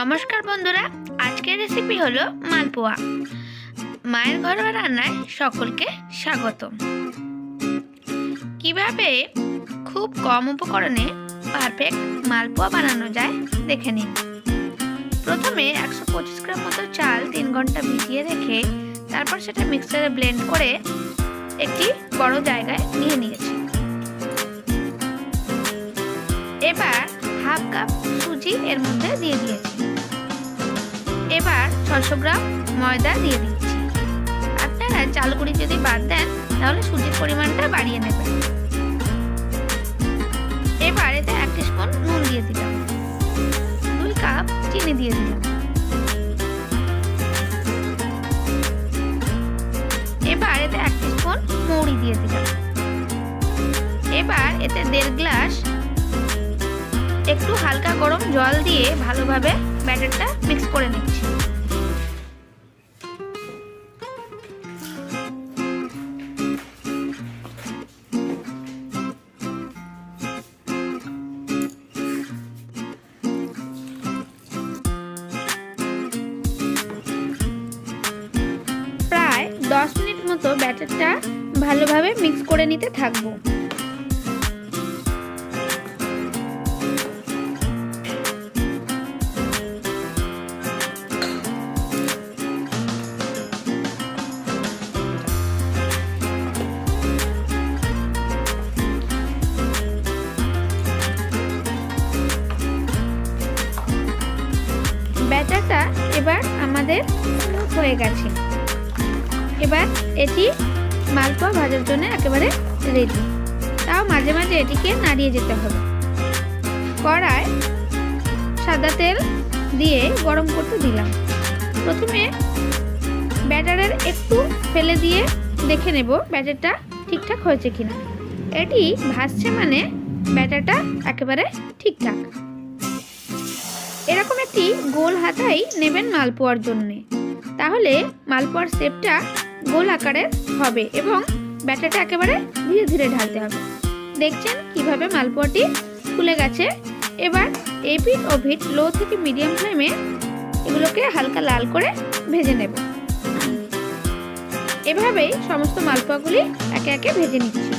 নমস্কার বন্ধুরা, আজকের রেসিপি হলো মালপোয়া। মায়ের ঘরোয়া রান্নায় সকলকে স্বাগত কীভাবে খুব কম উপকরণে পারফেক্ট মালপোয়া বানানো যায় দেখে নিন। প্রথমে একশো পঁচিশ গ্রাম মতো চাল তিন ঘণ্টা ভিজিয়ে রেখে তারপর সেটা মিক্সারে ব্লেন্ড করে একটি বড় জায়গায় নিয়ে নিয়েছি। এবার হাফ কাপ সুজি এর মধ্যে দিয়ে দিয়েছি। এবার ছশো গ্রাম ময়দা দিয়ে দিচ্ছি। আপনারা চালগুড়ি যদি বাদ দেন, তাহলে সুজির পরিমাণটা বাড়িয়ে নেবেন। এবার এতে এক স্পুন নুন দিয়ে দিলাম। দুই কাপ চিনি দিয়ে দিলাম। এবার এতে এক স্পুন মৌরি দিয়ে দিলাম। এবার এতে দেড় গ্লাস একটু হালকা গরম জল দিয়ে ভালোভাবে ব্যাটারটা মিক্স করে নিচ্ছি। প্রায় দশ মিনিট মতো ব্যাটারটা ভালোভাবে মিক্স করে নিতে থাকব। ব্যাটারটা এবার আমাদের হয়ে গেছে। এবার এটি মালপোয়া ভাজার জন্য একেবারে রেডি তাও মাঝে মাঝে এটিকে নাড়িয়ে যেতে হবে। কড়ায় সাদা তেল দিয়ে গরম করতে দিলাম। প্রথমে ব্যাটারের একটু ফেলে দিয়ে দেখে নেব ব্যাটারটা ঠিকঠাক হয়েছে কিনা। এটি ভাসছে মানে ব্যাটারটা একেবারে ঠিকঠাক। এরকম একটি গোল হাতাই নেবেন মালপোয়ার জন্যে। তাহলে মালপোয়ার শেপটা গোল আকারের হবে এবং ব্যাটারটা একেবারে ধীরে ধীরে ঢালতে হবে। দেখছেন কীভাবে মালপোয়াটি ফুলে গেছে? এবার এই পিঠ ও ভিট লো থেকে মিডিয়াম ফ্লেমে এগুলোকে হালকা লাল করে ভেজে নেব। এভাবেই সমস্ত মালপোয়াগুলি একে একে ভেজে নিচ্ছি।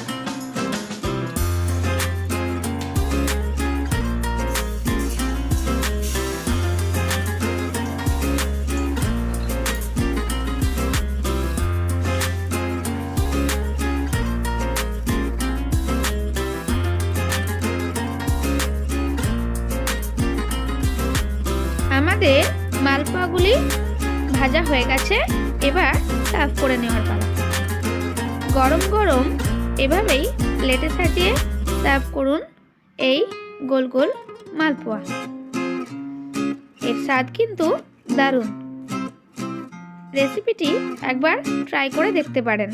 আমাদের মালপোয়াগুলি ভাজা হয়ে গেছে। এবার সার্ভ করে নেওয়ার পালা। গরম গরম এভাবেই প্লেটে সাজিয়ে সার্ভ করুন এই গোল গোল মালপোয়া। এর স্বাদ কিন্তু দারুণ। রেসিপিটি একবার ট্রাই করে দেখতে পারেন।